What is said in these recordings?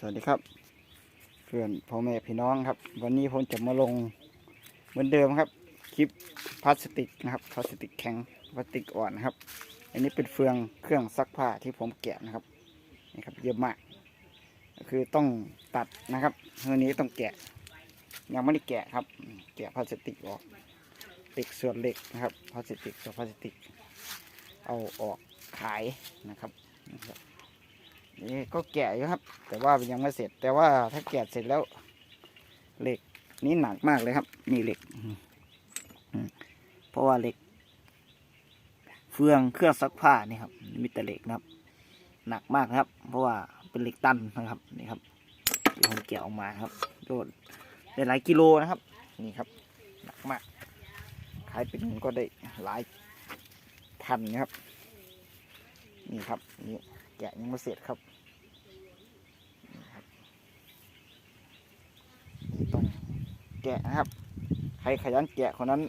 สวัสดีครับ เพื่อนพ่อแม่พี่น้องครับ วันนี้ผมจะมาลงเหมือนเดิมครับ คลิปพลาสติกนะครับพลาสติกแข็งพลาสติกอ่อนครับ อันนี้เป็นเฟืองเครื่องซักผ้าที่ผมแกะนะครับนี่ครับเยอะมากคือต้องตัดนะครับเรื่องนี้ต้องแกะ ยังไม่ได้แกะครับ แกะพลาสติกออกเหล็กส่วนเหล็กนะครับพลาสติกส่วนพลาสติก เอาออกขายนะครับ นี่ก็แกะอยู่ครับ แต่ว่ายังไม่เสร็จ แต่ว่าถ้าแกะเสร็จแล้ว เหล็กนี้หนักมากเลยครับ นี่เหล็กเพราะว่าเหล็ก เฟืองเครื่องซักผ้านี่ครับมีแต่เหล็กนะครับ หนักมากครับ เพราะว่าเป็นเหล็กตันนะครับนี่ครับที่ผมแกะออกมาครับโดนได้หลายกิโลนะครับ นี่ครับ หนักมากขายเป็นก็ได้หลายพันนะครับ นี่ครับนี่ แกะยังไม่เสร็จครับนี่ครับนี่ต้องแกะนะครับ ใครขยันแกะคนนั้น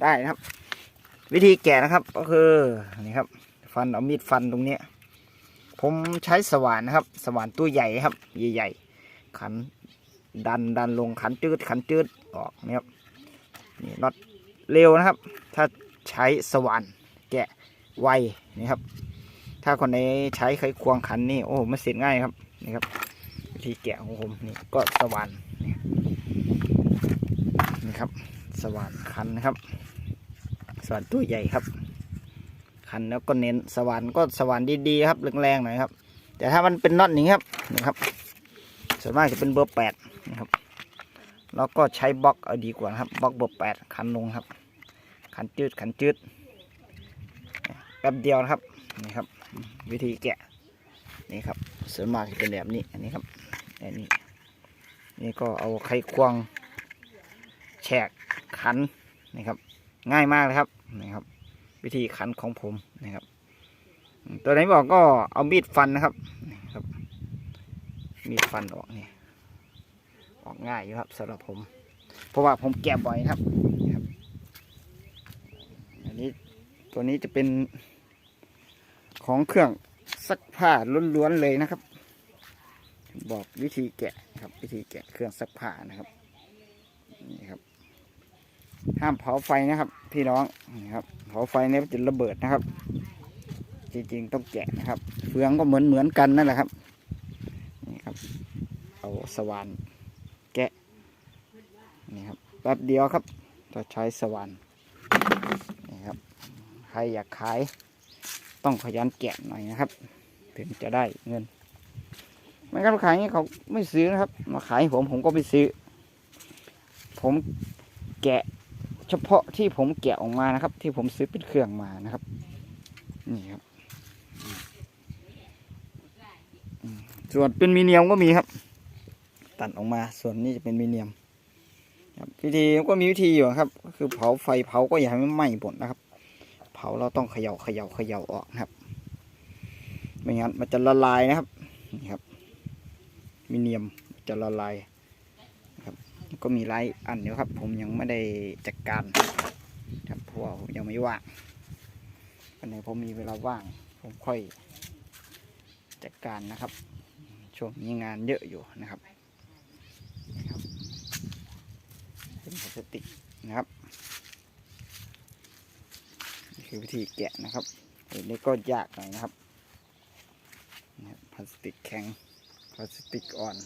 ได้นะครับ วิธีแกะนะครับ ก็คือนี่ครับ ฟันเอามีดฟันตรงเนี้ยผมใช้สว่านนะครับ สว่านตัวใหญ่ครับ ใหญ่ๆขันดันดันลงขันจืดขันจืดออกนี่ครับนี่น็อตเร็วนะครับ ถ้าใช้สว่านแกะไวนี่ครับ ถ้าคนไหนใช้ไขควงขันนี่โอ้โหมันเสร็จง่ายครับนี่ครับวิธีแกะของผมนี่ก็สว่านนี่นี่ครับ สว่านคันนะครับ สว่านตัวใหญ่ครับ คันแล้วก็เน้นสว่านก็สว่านดีๆครับแรงๆหน่อยครับ แต่ถ้ามันเป็นน็อตนี้ครับนี่ครับ ส่วนมากจะเป็นเบอร์แปดนะครับแล้วก็ใช้บล็อกเอาดีกว่าครับบล็อกเบอร์แปดคันลงครับ คันจืดคันจืดแป๊บเดียวนะครับนี่ครับ วิธีแกะนี่ครับส่วนมากจะเป็นแบบนี้อันนี้ครับอันนี้นี่ก็เอาไขควงแฉกขันนี่ครับ ง่ายมากเลยครับนี่ครับ วิธีขันของผมนะครับ ตัวไหนบอกก็เอามีดฟันนะครับครับ มีดฟันออกนี่ออกง่ายอยู่ครับสำหรับผม เพราะว่าผมแกะบ่อยนะครับนี่ครับ อันนี้ตัวนี้จะเป็น ของเครื่องซักผ้าล้วนๆเลยนะครับ บอกวิธีแกะครับ วิธีแกะเครื่องซักผ้านะครับนี่ครับ ห้ามเผาไฟนะครับ พี่น้องนี่ครับเผาไฟเนี่ยจะระเบิดนะครับ จริงๆต้องแกะนะครับ เฟืองก็เหมือนเหมือนกันนั่นแหละครับนี่ครับ เอาสว่านแกะนี่ครับแป๊บเดียวครับจะใช้สว่านนี่ครับใครอยากขาย ต้องขยันแกะหน่อยนะครับ ถึงจะได้เงินไม่งั้นขายงนี้เขาไม่ซื้อนะครับ มาขายให้ผมผมก็ไม่ซื้อ ผมแกะเฉพาะที่ผมแกะออกมานะครับ ที่ผมซื้อเป็นเครื่องมานะครับ นี่ครับ ส่วนเป็นมีเนียมก็มีครับ ตัดออกมา ส่วนนี้จะเป็นมีเนียมครับวิธีก็มีวิธีอยู่ครับ คือเผาไฟเผาก็อย่าให้มันไหม้หมดนะครับ เผาเราต้องเขย่าเขย่าเขย่าออกนะครับ ไม่งั้นมันจะละลายนะครับนี่ครับมีเนียมจะละลายครับ ก็มีหลายอันเดียวครับ ผมยังไม่ได้จัดการครับเพราะว่าผมยังไม่ว่างวันไหนผมมีเวลาว่าง ผมค่อยจัดการนะครับ ช่วงนี้งานเยอะอยู่นะครับเป็นพลาสติกนะครับ นี่ คือวิธีแกะนะครับอันนี้ก็ยากหน่อยนะครับนี่ครับพลาสติกแข็งพลาสติกอ่อน